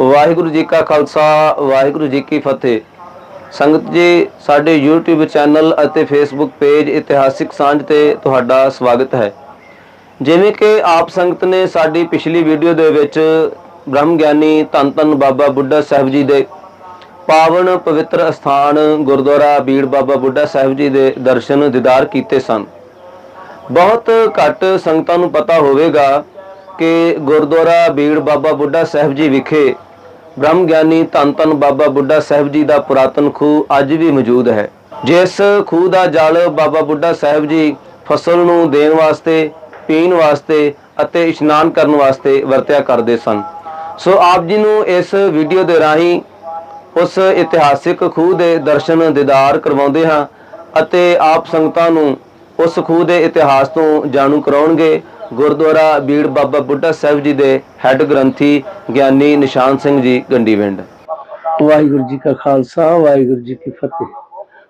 ਵਾਹਿਗੁਰੂ ਜੀ ਕਾ ਖਾਲਸਾ, ਵਾਹਿਗੁਰੂ ਜੀ ਕੀ ਫਤਿਹ। ਸੰਗਤ ਜੀ, ਸਾਡੇ YouTube ਚੈਨਲ ਅਤੇ Facebook ਪੇਜ ਇਤਿਹਾਸਿਕ ਸਾਂਝ ਤੇ ਤੁਹਾਡਾ ਸਵਾਗਤ ਹੈ। ਜਿਵੇਂ ਕਿ ਆਪ ਸੰਗਤ ਨੇ ਸਾਡੀ ਪਿਛਲੀ ਵੀਡੀਓ ਦੇ ਵਿੱਚ ਬ੍ਰਹਮ ਗਿਆਨੀ ਧੰਨ ਧੰਨ ਬਾਬਾ ਬੁੱਢਾ ਸਾਹਿਬ ਜੀ ਦੇ ਪਾਵਨ ਪਵਿੱਤਰ ਅਸਥਾਨ ਗੁਰਦੁਆਰਾ ਬੀੜ ਬਾਬਾ ਬੁੱਢਾ ਸਾਹਿਬ ਜੀ ਦੇ ਦਰਸ਼ਨ ਦੀਦਾਰ ਕੀਤੇ ਸਨ। ਬਹੁਤ ਘੱਟ ਸੰਗਤਾਂ ਨੂੰ ਪਤਾ ਹੋਵੇਗਾ ਕਿ ਗੁਰਦੁਆਰਾ ਬੀੜ ਬਾਬਾ ਬੁੱਢਾ ਸਾਹਿਬ ਜੀ ਵਿਖੇ ਬ੍ਰਹਮ ਗਿਆਨੀ ਧੰਨ ਧੰਨ ਬਾਬਾ ਬੁੱਢਾ ਸਾਹਿਬ ਜੀ ਦਾ ਪੁਰਾਤਨ ਖੂਹ ਅੱਜ ਵੀ ਮੌਜੂਦ ਹੈ। ਜਿਸ ਖੂਹ ਦਾ ਜਲ ਬਾਬਾ ਬੁੱਢਾ ਸਾਹਿਬ ਜੀ ਫਸਲ ਨੂੰ ਦੇਣ ਵਾਸਤੇ, ਪੀਣ ਵਾਸਤੇ ਅਤੇ ਇਸ਼ਨਾਨ ਕਰਨ ਵਾਸਤੇ ਵਰਤਿਆ ਕਰਦੇ ਸਨ। ਸੋ ਆਪ ਜੀ ਨੂੰ ਇਸ ਵੀਡੀਓ ਦੇ ਰਾਹੀਂ ਉਸ ਇਤਿਹਾਸਿਕ ਖੂਹ ਦੇ ਦਰਸ਼ਨ ਦੀਦਾਰ ਕਰਵਾਉਂਦੇ ਹਾਂ ਅਤੇ ਆਪ ਸੰਗਤਾਂ ਨੂੰ ਉਸ ਖੂਹ ਦੇ ਇਤਿਹਾਸ ਤੋਂ ਜਾਣੂ ਕਰਾਉਣਗੇ। ਗੁਰਦੁਆਰਾ ਬੀੜ ਬਾਬਾ ਬੁੱਢਾ ਸਾਹਿਬ ਜੀ ਦੇ ਹੈੱਡ ਗ੍ਰੰਥੀ ਗਿਆਨੀ ਨਿਸ਼ਾਨ ਸਿੰਘ ਜੀ ਗੰਡੀਵਿੰਡ ਵਾਹਿਗੁਰੂ ਜੀ ਕਾ ਖਾਲਸਾ, ਵਾਹਿਗੁਰੂ ਜੀ ਕੀ ਫਤਿਹ।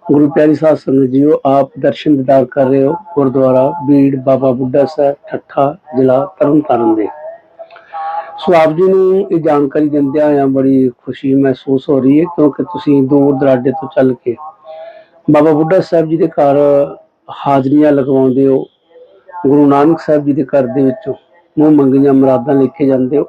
ਗੁਰੂ ਪਿਆਰੀ ਸਾਧ ਸੰਗਤ ਜੀਓ, ਆਪ ਦਰਸ਼ਨ ਦੀਦਾਰ ਕਰ ਰਹੇ ਹੋ ਗੁਰਦੁਆਰਾ ਬੀੜ ਬਾਬਾ ਬੁੱਢਾ ਸਾਹਿਬ, ਠੱਠਾ ਜ਼ਿਲ੍ਹਾ ਤਰਨਤਾਰਨ ਦੇ। ਸੋ ਆਪ ਜੀ ਨੂੰ ਇਹ ਜਾਣਕਾਰੀ ਦਿੰਦਿਆਂ ਆ ਬੜੀ ਖੁਸ਼ੀ ਮਹਿਸੂਸ ਹੋ ਰਹੀ ਹੈ, ਕਿਉਂਕਿ ਤੁਸੀਂ ਦੂਰ ਦਰਾਡੇ ਤੋਂ ਚੱਲ ਕੇ ਬਾਬਾ ਬੁੱਢਾ ਸਾਹਿਬ ਜੀ ਦੇ ਘਰ ਹਾਜ਼ਰੀਆਂ ਲਗਵਾਉਂਦੇ ਹੋ। ਗੁਰੂ ਨਾਨਕ ਸਾਹਿਬ ਜੀ ਦੇ ਘਰ ਦੇ ਵਿੱਚੋਂ ਮੂੰਹ ਮੰਗੀਆਂ ਮੁਰਾਦਾਂ ਲਿਖੇ ਜਾਂਦੇ ਹੋ।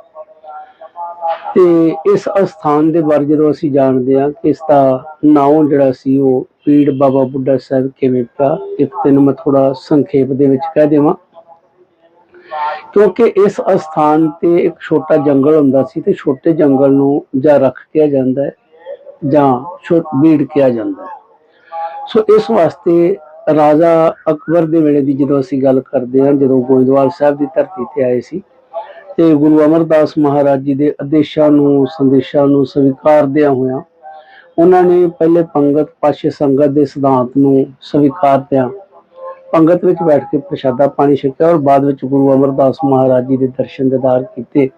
ਤੇ ਇਸ ਅਸਥਾਨ ਦੇ ਬਾਰੇ ਜਦੋਂ ਅਸੀਂ ਜਾਣਦੇ ਹਾਂ ਕਿ ਇਸ ਦਾ ਨਾਮ ਜਿਹੜਾ ਸੀ ਉਹ ਪੀੜ ਬਾਬਾ ਬੁੱਢਾ ਸਾਹਿਬ ਕਿਵੇਂ ਪਿਆ, ਇੱਕ ਦਿਨ ਮੈਂ ਥੋੜਾ ਸੰਖੇਪ ਦੇ ਵਿੱਚ ਕਹਿ ਦੇਵਾਂ। ਕਿਉਂਕਿ ਇਸ ਅਸਥਾਨ ਤੇ ਇੱਕ ਛੋਟਾ ਜੰਗਲ ਹੁੰਦਾ ਸੀ ਤੇ ਛੋਟੇ ਜੰਗਲ ਨੂੰ ਜਾਂ ਰੱਖ ਕਿਹਾ ਜਾਂਦਾ ਹੈ ਜਾਂ ਛੋਟ ਬੀੜ ਕਿਹਾ ਜਾਂਦਾ ਹੈ। ਸੋ ਇਸ ਵਾਸਤੇ ਰਾਜਾ ਅਕਬਰ ਦੇ ਵੇਲੇ ਦੀ ਜਦੋਂ ਅਸੀਂ ਗੱਲ ਕਰਦੇ ਹਾਂ, ਜਦੋਂ ਗੋਇੰਦਵਾਲ ਸਾਹਿਬ ਦੀ ਧਰਤੀ ਤੇ ਆਏ ਸੀ ਤੇ ਗੁਰੂ ਅਮਰਦਾਸ ਮਹਾਰਾਜ ਜੀ ਦੇ ਆਦੇਸ਼ਾਂ ਨੂੰ, ਸੰਦੇਸ਼ਾਂ ਨੂੰ ਸਵੀਕਾਰਦਿਆਂ ਹੋਇਆਂ ਉਹਨਾਂ ਨੇ ਪਹਿਲੇ ਪੰਗਤ ਪਾਸ਼ੇ ਸੰਗਤ ਦੇ ਸਿਧਾਂਤ ਨੂੰ ਸਵੀਕਾਰਦਿਆਂ ਪੰਗਤ ਵਿੱਚ ਬੈਠ ਕੇ ਪ੍ਰਸ਼ਾਦਾ ਪਾਣੀ ਛਕਿਆ ਔਰ ਬਾਅਦ ਵਿੱਚ ਗੁਰੂ ਅਮਰਦਾਸ ਮਹਾਰਾਜ ਜੀ ਦੇ ਦਰਸ਼ਨ ਦੀਦਾਰ ਕੀਤੇ।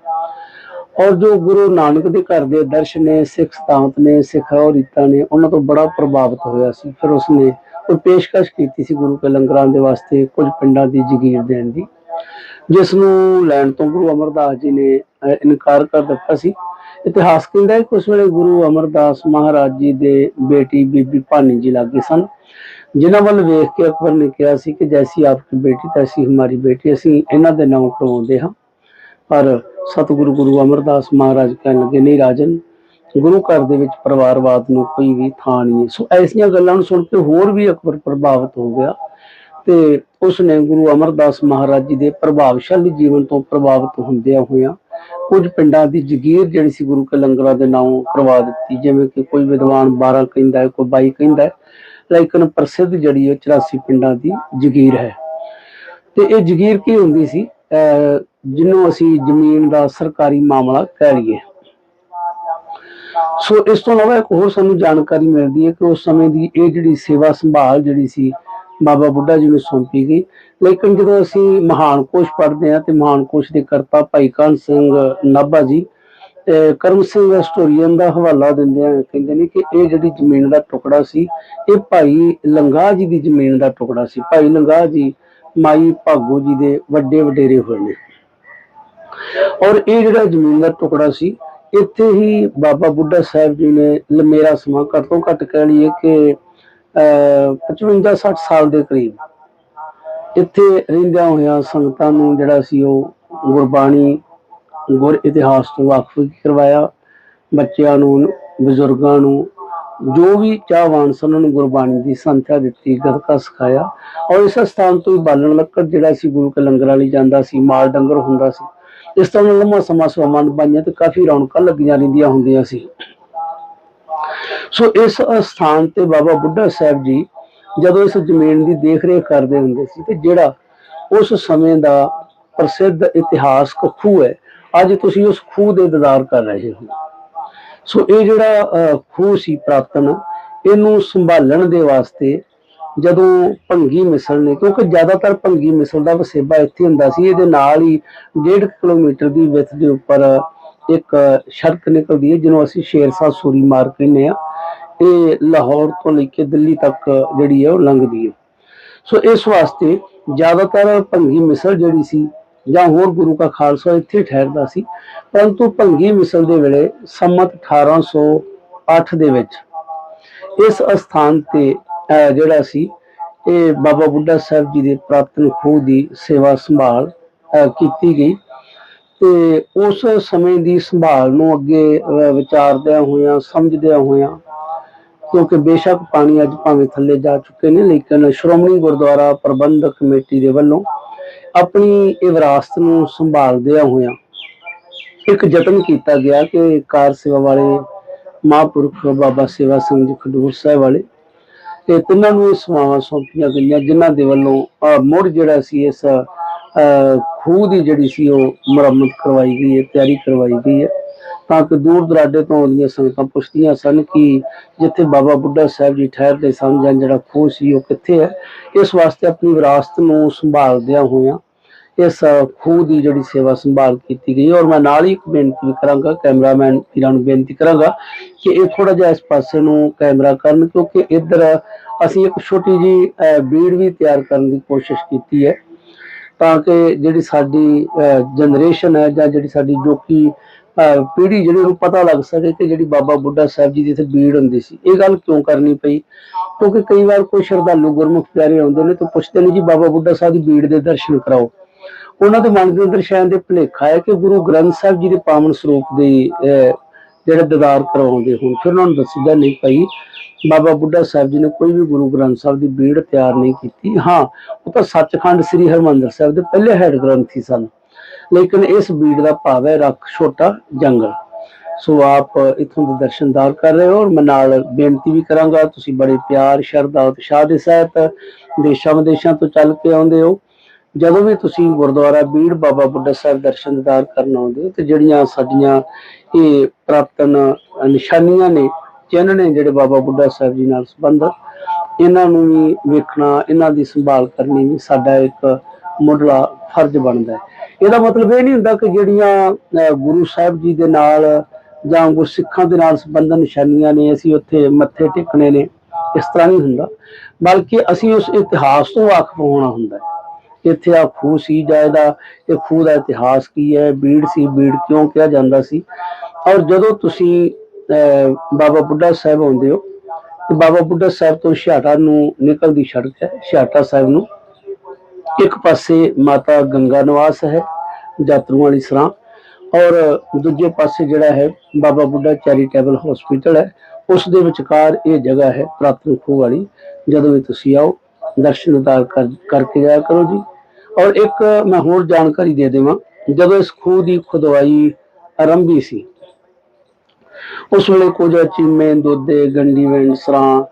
ਔਰ ਜੋ ਗੁਰੂ ਨਾਨਕ ਦੇ ਘਰ ਦੇ ਦਰਸ਼ਨ ਨੇ, ਸਿੱਖ ਸਿਧਾਂਤ ਨੇ, ਸਿੱਖ ਔਰ ਰੀਤਾਂ ਨੇ, ਉਹਨਾਂ ਤੋਂ ਬੜਾ ਪ੍ਰਭਾਵਿਤ ਹੋਇਆ ਸੀ। ਫਿਰ ਉਸਨੇ ਉਹ ਪੇਸ਼ਕਸ਼ ਕੀਤੀ ਸੀ ਗੁਰੂ ਕੇ ਲੰਗਰਾਂ ਦੇ ਵਾਸਤੇ ਕੁਝ ਪਿੰਡਾਂ ਦੀ ਜਗੀਰ ਦੇਣ ਦੀ, ਜਿਸ ਨੂੰ ਲੈਣ ਤੋਂ ਗੁਰੂ ਅਮਰਦਾਸ ਜੀ ਨੇ ਇਨਕਾਰ ਕਰ ਦਿੱਤਾ ਸੀ। ਇਤਿਹਾਸ ਕਹਿੰਦਾ ਹੈ ਕਿ ਉਸ ਵੇਲੇ ਗੁਰੂ ਅਮਰਦਾਸ ਮਹਾਰਾਜ ਜੀ ਦੇ ਬੇਟੀ ਬੀਬੀ ਭਾਨੀ ਜੀ ਲੱਗੇ ਸਨ, ਜਿਨ੍ਹਾਂ ਵੱਲ ਵੇਖ ਕੇ ਅਕਬਰ ਨੇ ਕਿਹਾ ਸੀ ਕਿ ਜੈਸੀ ਆਪਕੀ ਬੇਟੀ, ਤੈਸੀ ਹਮਾਰੀ ਬੇਟੀ, ਅਸੀਂ ਇਹਨਾਂ ਦੇ ਨਾਮ ਕਰਵਾਉਂਦੇ ਹਾਂ। ਪਰ ਸਤਿਗੁਰੂ ਗੁਰੂ ਅਮਰਦਾਸ ਮਹਾਰਾਜ ਕਹਿਣ ਲੱਗੇ, ਨਹੀਂ ਰਾਜਨ ਗੁਰੂ ਘਰ ਦੇ ਵਿੱਚ ਪਰਿਵਾਰਵਾਦ ਨੂੰ ਕੋਈ ਵੀ ਥਾਂ ਨਹੀਂ ਸੋ ਐਸੀਆਂ ਗੱਲਾਂ ਨੂੰ ਸੁਣ ਕੇ ਹੋਰ ਵੀ ਅਕਬਰ ਪ੍ਰਭਾਵਿਤ ਹੋ ਗਿਆ ਤੇ ਉਸ ਨੇ ਗੁਰੂ ਅਮਰਦਾਸ ਮਹਾਰਾਜ ਜੀ ਦੇ ਪ੍ਰਭਾਵਸ਼ਾਲੀ ਜੀਵਨ ਤੋਂ ਪ੍ਰਭਾਵਿਤ ਹੁੰਦਿਆਂ ਹੋਇਆਂ ਕੁਝ ਪਿੰਡਾਂ ਦੀ ਜਗੀਰ ਜਿਹੜੀ ਸੀ ਗੁਰੂ ਕੇ ਲੰਗਰਾਂ ਦੇ ਨਾਮ ਕਰਵਾ ਦਿੱਤੀ, ਜਿਵੇਂ ਕਿ ਕੋਈ ਵਿਦਵਾਨ 12 ਕਹਿੰਦਾ ਹੈ, ਕੋਈ 22 ਕਹਿੰਦਾ ਹੈ, ਲੇਕਿਨ ਪ੍ਰਸਿੱਧ ਜਿਹੜੀ ਹੈ 84 ਪਿੰਡਾਂ ਦੀ ਜਗੀਰ ਹੈ। ਤੇ ਇਹ ਜਗੀਰ ਕੀ ਹੁੰਦੀ ਸੀ? ਅਹ ਜਿਹਨੂੰ ਅਸੀਂ ਜ਼ਮੀਨ ਦਾ ਸਰਕਾਰੀ ਮਾਮਲਾ ਕਹਿ ਲਈਏ। ਸੋ ਇਸ ਤੋਂ ਇਲਾਵਾ ਇੱਕ ਹੋਰ ਸਾਨੂੰ ਜਾਣਕਾਰੀ ਮਿਲਦੀ ਹੈ ਕਿ ਉਸ ਸਮੇਂ ਦੀ ਇਹ ਜਿਹੜੀ ਸੇਵਾ ਸੰਭਾਲ ਜਿਹੜੀ ਸੀ ਬਾਬਾ ਬੁੱਢਾ ਜੀ ਨੂੰ ਸੌਂਪੀ ਗਈ। ਲੇਕਿਨ ਜਦੋਂ ਅਸੀਂ ਮਹਾਨ ਕੋਸ਼ ਪੜ੍ਹਦੇ ਹਾਂ ਤੇ ਮਹਾਨ ਕੋਸ਼ ਦੇ ਕਰਤਾ ਭਾਈ ਕਾਨ ਸਿੰਘ ਨਾਭਾ ਜੀ ਕਰਮ ਸਿੰਘ ਹਿਸਟੋਰੀਅਨ ਦਾ ਹਵਾਲਾ ਦਿੰਦੇ ਆ, ਕਹਿੰਦੇ ਨੇ ਕਿ ਇਹ ਜਿਹੜੀ ਜ਼ਮੀਨ ਦਾ ਟੁਕੜਾ ਸੀ, ਇਹ ਭਾਈ ਲੰਗਾ ਜੀ ਦੀ ਜ਼ਮੀਨ ਦਾ ਟੁਕੜਾ ਸੀ। ਭਾਈ ਲੰਗਾ ਜੀ ਮਾਈ ਭਾਗੋ ਜੀ ਦੇ ਵੱਡੇ ਵਡੇਰੇ ਹੋਏ ਨੇ। ਔਰ ਇਹ ਜਿਹੜਾ ਜ਼ਮੀਨ ਦਾ ਟੁਕੜਾ ਸੀ ਇੱਥੇ ਹੀ ਬਾਬਾ ਬੁੱਢਾ ਸਾਹਿਬ ਜੀ ਨੇ ਲੰਮੇਰਾ ਸਮਾਂ ਘੱਟ ਤੋਂ ਘੱਟ ਕਹਿ ਲਈਏ ਕਿ, ਅਹ 55 60 ਸਾਲ ਦੇ ਕਰੀਬ ਇੱਥੇ ਰਹਿੰਦਿਆਂ ਹੋਇਆਂ ਸੰਗਤਾਂ ਨੂੰ ਜਿਹੜਾ ਸੀ ਉਹ ਗੁਰਬਾਣੀ, ਗੁਰ ਇਤਿਹਾਸ ਤੋਂ ਵਾਕਫ ਕਰਵਾਇਆ। ਬੱਚਿਆਂ ਨੂੰ, ਬਜ਼ੁਰਗਾਂ ਨੂੰ ਜੋ ਵੀ ਚਾਹਵਾਨ ਸਨ ਉਹਨਾਂ ਨੂੰ ਗੁਰਬਾਣੀ ਦੀ ਸੰਥਿਆ ਦਿੱਤੀ ਗਦਕਾ ਸਿਖਾਇਆ। ਔਰ ਇਸ ਸਥਾਨ ਤੋਂ ਹੀ ਬਾਲਣ ਲੱਕੜ ਜਿਹੜਾ ਸੀ, ਗੁਰੂ ਕੇ ਲੰਗਰਾਂ ਲਈ ਜਾਂਦਾ ਸੀ, ਮਾਲ ਡੰਗਰ ਹੁੰਦਾ ਸੀ। ਇਸ ਤਰ੍ਹਾਂ ਲੰਮਾ ਸਮਾਂ ਸਵਾਮਾਂ ਬਾਈਆਂ ਤੇ ਕਾਫੀ ਰੌਣਕਾਂ ਲੱਗੀਆਂ ਰਹਿੰਦੀਆਂ ਹੁੰਦੀਆਂ ਸੀ। ਸੋ ਇਸ ਸਥਾਨ ਤੇ ਬਾਬਾ ਬੁੱਢਾ ਸਾਹਿਬ ਜੀ ਜਦੋਂ ਇਸ ਜ਼ਮੀਨ ਦੀ ਦੇਖਰੇਖ ਕਰਦੇ ਹੁੰਦੇ ਸੀ ਤੇ ਜਿਹੜਾ ਉਸ ਸਮੇਂ ਦਾ ਪ੍ਰਸਿੱਧ ਇਤਿਹਾਸਕ ਖੂਹ ਹੈ, ਅੱਜ ਤੁਸੀਂ ਉਸ ਖੂਹ ਦੇ ਦੀਦਾਰ ਕਰ ਰਹੇ ਹੋ। ਸੋ ਇਹ ਜਿਹੜਾ ਖੂਹ ਸੀ ਪ੍ਰਾਤਨ, ਇਹਨੂੰ ਸੰਭਾਲਣ ਦੇ ਵਾਸਤੇ ਜਦੋਂ ਭੰਗੀ ਮਿਸਲ ਨੇ, ਕਿਉਂਕਿ ਜ਼ਿਆਦਾਤਰ ਭੰਗੀ ਮਿਸਲ ਦਾ ਵਸੇਬਾ ਇੱਥੇ ਹੁੰਦਾ ਸੀ, ਇਹਦੇ ਨਾਲ ਹੀ 1.5 ਕਿਲੋਮੀਟਰ ਦੀ ਵਿੱਥ ਦੇ ਉੱਪਰ ਇੱਕ ਸੜਕ ਨਿਕਲਦੀ ਹੈ, ਜਿਹਨੂੰ ਅਸੀਂ ਸ਼ੇਰਸ਼ਾਹ ਸੂਰੀ ਮਾਰਗ ਕਹਿੰਦੇ ਆ ਇਹ ਲਾਹੌਰ ਤੋਂ ਲੈ ਕੇ ਦਿੱਲੀ ਤੱਕ ਜਿਹੜੀ ਹੈ ਉਹ ਲੰਘਦੀ ਹੈ। ਸੋ ਇਸ ਵਾਸਤੇ ਜ਼ਿਆਦਾਤਰ ਭੰਗੀ ਮਿਸਲ ਜਿਹੜੀ ਸੀ, ਜਾਂ ਹੋਰ ਗੁਰੂ ਕਾ ਖਾਲਸਾ ਇੱਥੇ ਠਹਿਰਦਾ ਸੀ, ਪਰੰਤੂ ਭੰਗੀ ਮਿਸਲ ਦੇ ਵੇਲੇ ਸੰਮਤ 1808 ਦੇ ਵਿੱਚ ਇਸ ਅਸਥਾਨ ਤੇ ਜਿਹੜਾ ਸੀ ਇਹ ਬਾਬਾ ਬੁੱਢਾ ਸਾਹਿਬ ਜੀ ਦੇ ਪ੍ਰਾਪਤਨ ਖੂਹ ਦੀ ਸੇਵਾ ਸੰਭਾਲ ਕੀਤੀ ਗਈ। ਤੇ ਉਸ ਸਮੇਂ ਦੀ ਸੰਭਾਲ ਨੂੰ ਅੱਗੇ ਵਿਚਾਰਦਿਆਂ ਹੋਇਆਂ, ਸਮਝਦਿਆਂ ਹੋਇਆਂ, ਕਿਉਂਕਿ ਬੇਸ਼ੱਕ ਪਾਣੀ ਅੱਜ ਭਾਵੇਂ ਥੱਲੇ ਜਾ ਚੁੱਕੇ ਨੇ, ਲੇਕਿਨ ਸ਼੍ਰੋਮਣੀ ਗੁਰਦੁਆਰਾ ਪ੍ਰਬੰਧਕ ਕਮੇਟੀ ਦੇ ਵੱਲੋਂ ਆਪਣੀ ਇਹ ਵਿਰਾਸਤ ਨੂੰ ਸੰਭਾਲਦਿਆਂ ਹੋਇਆਂ ਇੱਕ ਯਤਨ ਕੀਤਾ ਗਿਆ ਕਿ ਕਾਰ ਸੇਵਾ ਵਾਲੇ ਮਹਾਂਪੁਰਖ ਬਾਬਾ ਸੇਵਾ ਸਿੰਘ ਜੀ ਖਡੂਰ ਸਾਹਿਬ ਵਾਲੇ ਤੇ ਤਿੰਨਾਂ ਨੂੰ ਇਹ ਸਮਾਵਾਂ ਸੌਂਪੀਆਂ ਗਈਆਂ, ਜਿਨ੍ਹਾਂ ਦੇ ਵੱਲੋਂ ਮੁੜ ਜਿਹੜਾ ਸੀ ਇਸ ਖੂਹ ਦੀ ਜਿਹੜੀ ਸੀ ਉਹ ਮੁਰੰਮਤ ਕਰਵਾਈ ਗਈ ਹੈ, ਤਿਆਰੀ ਕਰਵਾਈ ਗਈ ਹੈ। ਤਾਂ ਕਿ ਦੂਰ ਦਰਾਡੇ ਤੋਂ ਆਉਂਦੀਆਂ ਸੰਗਤਾਂ ਪੁੱਛਦੀਆਂ ਸਨ ਕਿ ਜਿੱਥੇ ਬਾਬਾ ਬੁੱਢਾ ਸਾਹਿਬ ਜੀ ਠਹਿਰਦੇ ਸਨ ਜਾਂ ਜਿਹੜਾ ਖੂਹ ਸੀ ਉਹ ਕਿੱਥੇ ਹੈ, ਇਸ ਵਾਸਤੇ ਆਪਣੀ ਵਿਰਾਸਤ ਨੂੰ ਸੰਭਾਲਦਿਆਂ ਹੋਇਆਂ ਇਸ ਖੂਹ ਦੀ ਜਿਹੜੀ ਸੇਵਾ ਸੰਭਾਲ ਕੀਤੀ ਗਈ ਔਰ ਮੈਂ ਨਾਲ ਹੀ ਇੱਕ ਬੇਨਤੀ ਵੀ ਕਰਾਂਗਾ, ਕੈਮਰਾਮੈਨ ਵੀਰਾਂ ਨੂੰ ਬੇਨਤੀ ਕਰਾਂਗਾ ਕਿ ਇਹ ਥੋੜਾ ਜਿਹਾ ਇਸ ਪਾਸੇ ਨੂੰ ਕੈਮਰਾ ਕਰਨ, ਕਿਉਂਕਿ ਇੱਧਰ ਅਸੀਂ ਇੱਕ ਛੋਟੀ ਜੀ ਬੀੜ ਵੀ ਤਿਆਰ ਕਰਨ ਦੀ ਕੋਸ਼ਿਸ਼ ਕੀਤੀ ਹੈ। ਤਾਂ ਕਿ ਜਿਹੜੀ ਸਾਡੀ ਜਨਰੇਸ਼ਨ ਹੈ ਜਾਂ ਜਿਹੜੀ ਸਾਡੀ ਜੋ ਕਿ ਪੀੜ੍ਹੀ ਜਿਹੜੀ ਨੂੰ ਪਤਾ ਲੱਗ ਸਕੇ ਕਿ ਜਿਹੜੀ ਬਾਬਾ ਬੁੱਢਾ ਸਾਹਿਬ ਜੀ ਦੀ ਇੱਥੇ ਬੀੜ ਹੁੰਦੀ ਸੀ, ਇਹ ਗੱਲ ਕਿਉਂ ਕਰਨੀ ਪਈ? ਕਿਉਂਕਿ ਕਈ ਵਾਰ ਕੋਈ ਸ਼ਰਧਾਲੂ ਗੁਰਮੁਖ ਪਿਆਰੇ ਆਉਂਦੇ ਨੇ ਤਾਂ ਪੁੱਛਦੇ ਨੇ ਜੀ, ਬਾਬਾ ਬੁੱਢਾ ਸਾਹਿਬ ਦੀ ਬੀੜ ਦੇ ਦਰਸ਼ਨ ਕਰਾਓ। ਉਹਨਾਂ ਦੇ ਮਨ ਦੇ ਅੰਦਰ ਸ਼ਾਇਦ ਇਹ ਭੁਲੇਖਾ ਹੈ ਕਿ ਗੁਰੂ ਗ੍ਰੰਥ ਸਾਹਿਬ ਜੀ ਦੇ ਪਾਵਨ ਸਰੂਪ ਦੀ ਅਹ, ਜਿਹੜੇ ਕਰਵਾਉਂਦੇ ਹੁਣ। ਫਿਰ ਉਹਨਾਂ ਨੂੰ ਦੱਸੀਦਾ ਨਹੀਂ ਪਈ। ਬਾਬਾ ਬੁੱਢਾ ਸਾਹਿਬ ਜੀ ਨੇ ਕੋਈ ਵੀ ਗੁਰੂ ਗ੍ਰੰਥ ਸਾਹਿਬ ਦੀ ਬੀੜ ਤਿਆਰ ਨਹੀਂ ਕੀਤੀ। ਹਾਂ ਉਹ ਤਾਂ ਸੱਚਖੰਡ ਸ੍ਰੀ ਹਰਮੰਦਰ ਸਾਹਿਬ ਦੇ ਪਹਿਲੇ ਹੈਡ ਗ੍ਰੰਥੀ ਸਨ। ਲੇਕਿਨ ਇਸ ਬੀੜ ਦਾ ਭਾਵ ਹੈ ਰੱਖ ਛੋਟਾ ਜੰਗਲ। ਸੋ ਆਪ ਇਥੋਂ ਦੇ ਦਰਸ਼ਨਦਾਰ ਕਰ ਰਹੇ ਹੋ ਔਰ ਮੈਂ ਨਾਲ ਬੇਨਤੀ ਵੀ ਕਰਾਂਗਾ ਤੁਸੀਂ ਬੜੇ ਪਿਆਰ ਸ਼ਰਧਾ ਉਤਸ਼ਾਹ ਦੇ ਸਹਿਤ ਦੇਸ਼ਾਂ ਵਿਦੇਸ਼ਾਂ ਤੋਂ ਚੱਲ ਕੇ ਆਉਂਦੇ ਹੋ। ਜਦੋਂ ਵੀ ਤੁਸੀਂ ਗੁਰਦੁਆਰਾ ਬੀੜ ਬਾਬਾ ਬੁੱਢਾ ਸਾਹਿਬ ਦਰਸ਼ਨ ਦੀਦਾਰ ਕਰਨ ਆਉਂਦੇ ਹੋ, ਤੇ ਜਿਹੜੀਆਂ ਸਾਡੀਆਂ ਇਹ ਪ੍ਰਾਪਤਨ ਨਿਸ਼ਾਨੀਆਂ ਨੇ ਚਿੰਨ੍ਹ ਨੇ ਜਿਹੜੇ ਬਾਬਾ ਬੁੱਢਾ ਸਾਹਿਬ ਜੀ ਨਾਲ ਸੰਬੰਧਿਤ ਇਹਨਾਂ ਨੂੰ ਵੀ ਵੇਖਣਾ, ਇਹਨਾਂ ਦੀ ਸੰਭਾਲ ਕਰਨੀ ਵੀ ਸਾਡਾ ਇੱਕ ਮੁੱਢਲਾ ਫਰਜ਼ ਬਣਦਾ ਹੈ। ਇਹਦਾ ਮਤਲਬ ਇਹ ਨਹੀਂ ਹੁੰਦਾ ਕਿ ਜਿਹੜੀਆਂ ਗੁਰੂ ਸਾਹਿਬ ਜੀ ਦੇ ਨਾਲ ਜਾਂ ਗੁਰਸਿੱਖਾਂ ਦੇ ਨਾਲ ਸੰਬੰਧਿਤ ਨਿਸ਼ਾਨੀਆਂ ਨੇ, ਅਸੀਂ ਉੱਥੇ ਮੱਥੇ ਟੇਕਣੇ ਨੇ, ਇਸ ਤਰ੍ਹਾਂ ਨਹੀਂ ਹੁੰਦਾ। ਬਲਕਿ ਅਸੀਂ ਉਸ ਇਤਿਹਾਸ ਤੋਂ ਵਾਕਿਫ ਹੋਣਾ ਹੁੰਦਾ ਹੈ। ਇੱਥੇ ਆ, ਖੂਹ ਸੀ ਜਾਂ ਇਹਦਾ, ਇਹ ਖੂਹ ਦਾ ਇਤਿਹਾਸ ਕੀ ਹੈ, ਬੀੜ ਸੀ, ਬੀੜ ਕਿਉਂ ਕਿਹਾ ਜਾਂਦਾ ਸੀ? ਔਰ ਜਦੋਂ ਤੁਸੀਂ ਬਾਬਾ ਬੁੱਢਾ ਸਾਹਿਬ ਆਉਂਦੇ ਹੋ, ਤੇ ਬਾਬਾ ਬੁੱਢਾ ਸਾਹਿਬ ਤੋਂ ਛਿਆਟਾ ਨੂੰ ਨਿਕਲਦੀ ਸੜਕ ਹੈ ਛਿਆਟਾ ਸਾਹਿਬ ਨੂੰ ਇੱਕ ਪਾਸੇ ਮਾਤਾ ਗੰਗਾ ਨਿਵਾਸ ਹੈ ਜਾਤਰੂਆਂ ਵਾਲੀ ਸਰਾਂ, ਔਰ ਦੂਜੇ ਪਾਸੇ ਜਿਹੜਾ ਹੈ, ਬਾਬਾ ਬੁੱਢਾ ਚੈਰੀਟੇਬਲ ਹਸਪੀਟਲ ਹੈ, ਉਸ ਦੇ ਵਿਚਕਾਰ ਇਹ ਜਗ੍ਹਾ ਹੈ ਪ੍ਰਾਤਨ ਖੂਹ ਵਾਲੀ, ਜਦੋਂ ਵੀ ਤੁਸੀਂ ਆਓ ਦਰਸ਼ਨ ਕਰ, ਕਰਕੇ ਜਾਇਆ ਕਰੋ ਜੀ। ਔਰ ਇੱਕ ਮੈਂ ਹੋਰ ਜਾਣਕਾਰੀ ਦੇ ਦੇਵਾਂ, ਜਦੋਂ ਇਸ ਖੂਹ ਦੀ ਖੁਦਵਾਈ ਆਰੰਭੀ ਸੀ, ਉਸ ਵੇਲੇ ਕੁਝ ਚੀਮੇ ਦੋਦੇ ਗੰਡੀ ਵੈਂਡ ਸਰਾਂ,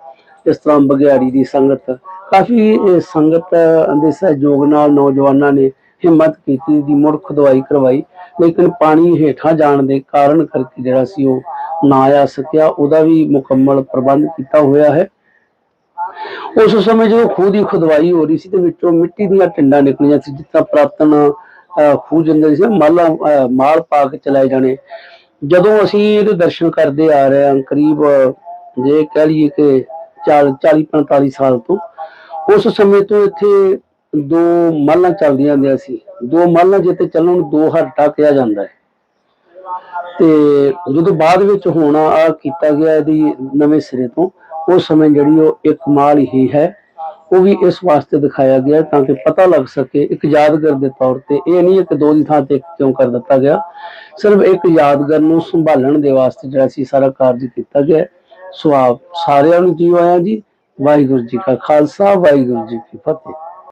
ਇਸ ਤਰ੍ਹਾਂ ਬਗਿਆੜੀ ਦੀ ਸੰਗਤ, ਕਾਫੀ ਸੰਗਤ ਦੇ ਸਹਿਯੋਗ ਨਾਲ ਨੌਜਵਾਨਾਂ ਨੇ ਹਿੰਮਤ ਕੀਤੀ ਦੀ ਮੁੜ ਖੁਦਵਾਈ ਕਰਵਾਈ, ਲੇਕਿਨ ਪਾਣੀ ਹੇਠਾਂ ਜਾਣ ਦੇ ਕਾਰਨ ਕਰਕੇ ਜਿਹੜਾ ਸੀ ਉਹ ਨਾ ਆ ਸਕਿਆ, ਉਹਦਾ ਵੀ ਮੁਕੰਮਲ ਪ੍ਰਬੰਧ ਕੀਤਾ ਹੋਇਆ ਹੈ। ਉਸ ਸਮੇਂ ਜਦੋਂ ਖੂਹ ਦੀ ਖੁਦਵਾਈ ਹੋ ਰਹੀ ਸੀ ਤੇ ਵਿੱਚੋਂ ਮਿੱਟੀ ਦੀਆਂ ਟਿੰਡਾਂ ਨਿਕਲੀਆਂ ਸੀ ਜਿੱਦਾਂ ਪ੍ਰਾਤਨ ਖੂਹ ਜੰਦਰ ਸੀ ਮਾਲਾ ਮਾਲ ਪਾ ਕੇ ਚਲਾਏ ਜਾਣੇ। ਜਦੋਂ ਅਸੀਂ ਇਹਦੇ ਦਰਸ਼ਨ ਕਰਦੇ ਆ ਰਹੇ ਹਾਂ, ਕਰੀਬ ਜੇ ਕਹਿ ਲਈਏ ਕਿ 40 45 ਸਾਲ ਤੋਂ, ਉਸ ਸਮੇਂ ਤੋਂ ਇੱਥੇ ਦੋ ਮਾਲਾਂ ਚੱਲਦੀਆਂ ਹੁੰਦੀਆਂ ਸੀ। ਦੋ ਮਾਲਾਂ ਜਿੱਤੇ ਚੱਲਣ ਨੂੰ ਦੋ ਹਰਟਾ ਕਿਹਾ ਜਾਂਦਾ ਹੈ। ਤੇ ਜਦੋਂ ਬਾਅਦ ਵਿੱਚ ਹੋਣਾ ਆ ਕੀਤਾ ਗਿਆ ਇਹਦੀ ਨਵੇਂ ਸਿਰੇ ਤੋਂ ਉਸ ਸਮੇਂ ਜਿਹੜੀ ਉਹ ਇੱਕ ਮਾਲ ਹੀ ਹੈ, ਉਹ ਵੀ ਇਸ ਵਾਸਤੇ ਦਿਖਾਇਆ ਗਿਆ ਤਾਂ ਕਿ ਪਤਾ ਲੱਗ ਸਕੇ ਇੱਕ ਯਾਦਗਾਰ ਦੇ ਤੌਰ ਤੇ ਇਹ ਨਹੀਂ ਕਿ ਦੋ ਦੀ ਥਾਂ ਤੇ ਕਿਉਂ ਕਰ ਦਿੱਤਾ ਗਿਆ। ਸਿਰਫ ਇੱਕ ਯਾਦਗਾਰ ਨੂੰ ਸੰਭਾਲਣ ਦੇ ਵਾਸਤੇ ਜਿਹੜਾ ਸੀ ਸਾਰਾ ਕਾਰਜ ਕੀਤਾ ਗਿਆ। ਸੋ ਆਪ ਸਾਰਿਆਂ ਨੂੰ ਜੀ ਆਇਆਂ ਜੀ, ਵਾਹਿਗੁਰੂ ਜੀ ਕਾ ਖਾਲਸਾ, ਵਾਹਿਗੁਰੂ ਜੀ ਕੀ ਫਤਿਹ।